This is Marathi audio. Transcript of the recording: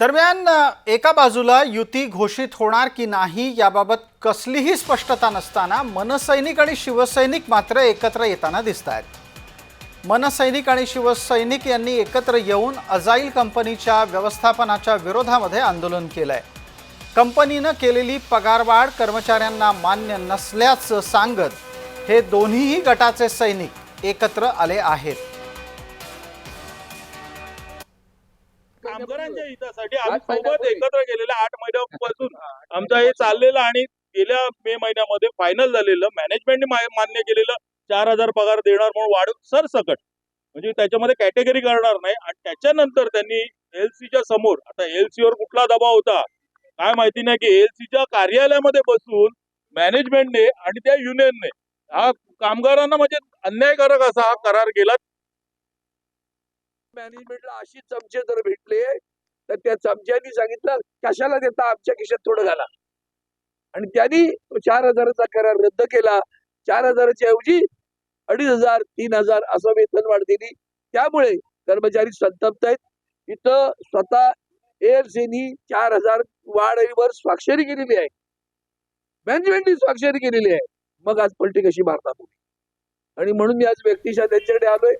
दरम्यान एका बाजूला युती घोषित होणार की नाही याबाबत कसलीही स्पष्टता नसताना मनसैनिक आणि शिवसैनिक मात्र एकत्र येताना दिसत आहेत मनसैनिक आणि शिवसैनिक यांनी एकत्र येऊन अजाईल कंपनीच्या व्यवस्थापनाच्या विरोधामध्ये आंदोलन केलं आहे कंपनीनं केलेली पगारवाढ कर्मचाऱ्यांना मान्य नसल्याचं सांगत हे दोन्हीही गटाचे सैनिक एकत्र आले आहेत. कामगारांच्या हितासाठी आम्ही सोबत एकत्र गेलेल्या आठ महिन्यापासून. आमचं हे चाललेलं आणि गेल्या मे महिन्यामध्ये फायनल झालेलं. मॅनेजमेंटने मान्य केलेलं चार हजार पगार देणार म्हणून वाढ सरसकट. म्हणजे त्याच्यामध्ये कॅटेगरी करणार नाही. आणि त्याच्यानंतर त्यांनी एलसीच्या समोर आता LC वर कुठला दबाव होता? काय माहिती नाही की एलसीच्या कार्यालयामध्ये बसून मॅनेजमेंटने आणि त्या युनियनने हा कामगारांना म्हणजे अन्यायकारक असा हा करार केला. मॅनेजमेंटला अशी चमचे जर भेटले तर त्या चमच्यानी सांगितलं कशाला देता आमच्या खिशात थोडं घाला. आणि त्यांनी चार हजाराचा करार रद्द केला. चार हजाराच्या ऐवजी अडीच हजार तीन हजार असं वेतन वाढ दिली त्यामुळे कर्मचारी संतप्त आहेत. इथं स्वतः एअरसेनी चार हजार वाढीवर स्वाक्षरी केलेली आहे. मॅनेजमेंटनी स्वाक्षरी केलेली आहे. मग आज पलटी कशी मारतात आणि म्हणून मी आज व्यक्तिशा त्यांच्याकडे आलोय.